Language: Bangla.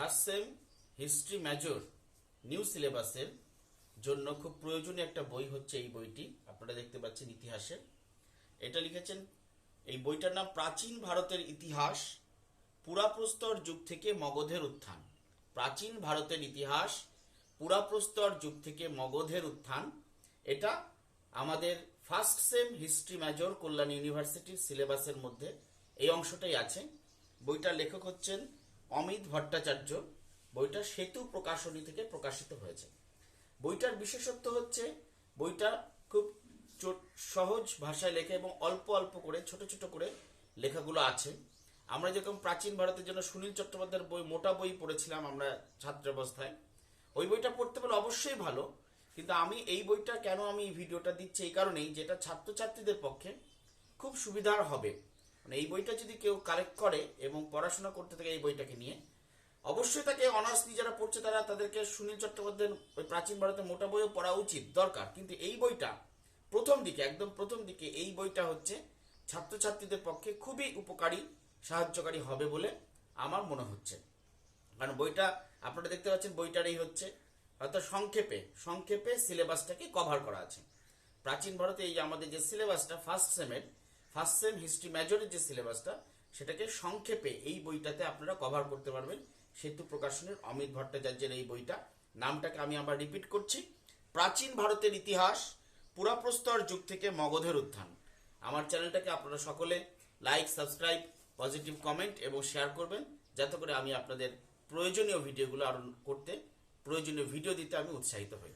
First sem history major new সিলেবাসের জন্য খুব প্রয়োজনীয় একটা বই হচ্ছে এই বইটি। আপনারা দেখতে পাচ্ছেন ইতিহাসে। এটা লিখেছেন, এই বইটার নাম প্রাচীন ভারতের ইতিহাস, পুরাপ্রস্তর যুগ থেকে মগধের উত্থান। প্রাচীন ভারতের ইতিহাস, পুরাপ্রস্তর যুগ থেকে মগধের উত্থান। এটা আমাদের first sem history major Kalyan ইউনিভার্সিটির সিলেবাসের মধ্যে। এই অংশটাই আছে। বইটার লেখক হচ্ছেন অমিত ভট্টাচার্য বইটা সেতু প্রকাশনী থেকে প্রকাশিত হয়েছে। বইটার বিশেষত্ব হচ্ছে বইটা খুব সহজ ভাষায় লেখা এবং অল্প অল্প করে, ছোট ছোট করে লেখাগুলো আছে। আমরা যেরকম প্রাচীন ভারতের জন্য সুনীল চট্টোপাধ্যায়ের বই, মোটা বই পড়েছিলাম আমরা ছাত্রাবস্থায়, ওই বইটা পড়তে পারলে অবশ্যই ভালো, কিন্তু আমি এই বইটা কেন আমি ভিডিওটা দিচ্ছি এই কারণেই যেটা ছাত্রছাত্রীদের পক্ষে খুব সুবিধার হবে। মানে এই বইটা যদি কেউ কালেক্ট করে এবং পড়াশোনা করতে থাকে এই বইটাকে নিয়ে, অবশ্যই তাকে অনার্স নিয়ে যারা পড়ছে তারা তাদেরকে সুনীল চট্টোপাধ্যায়ের ওই প্রাচীন ভারতের মোটা বইও পড়া উচিত, দরকার। কিন্তু এই বইটা প্রথম দিকে, একদম প্রথম দিকে এই বইটা হচ্ছে ছাত্রছাত্রীদের পক্ষে খুবই উপকারী, সাহায্যকারী হবে বলে আমার মনে হচ্ছে। কারণ বইটা আপনারা দেখতে পাচ্ছেন বইটার এই হচ্ছে, অর্থাৎ সংক্ষেপে সংক্ষেপে সিলেবাসটাকে কভার করা আছে। প্রাচীন ভারতে এই আমাদের যে সিলেবাসটা ফার্স্ট সেমের ফার্স্ট সেম হিস্ট্রি মেজরের যে সিলেবাসটা সেটাকে সংক্ষেপে এই বইটাতে আপনারা কভার করতে পারবেন। সেতু প্রকাশনের অমিত ভট্টাচার্যের এই বইটা। নামটাকে আমি আবার রিপিট করছি। প্রাচীন ভারতের ইতিহাস, পুরাপ্রস্তর যুগ থেকে মগধের উত্থান। আমার চ্যানেলটাকে আপনারা সকলে লাইক সাবস্ক্রাইব পজিটিভ কমেন্ট এবং শেয়ার করবেন, যাতে করে আমি আপনাদের প্রয়োজনীয় ভিডিওগুলো আরও করতে, প্রয়োজনীয় ভিডিও দিতে আমি উৎসাহিত হই।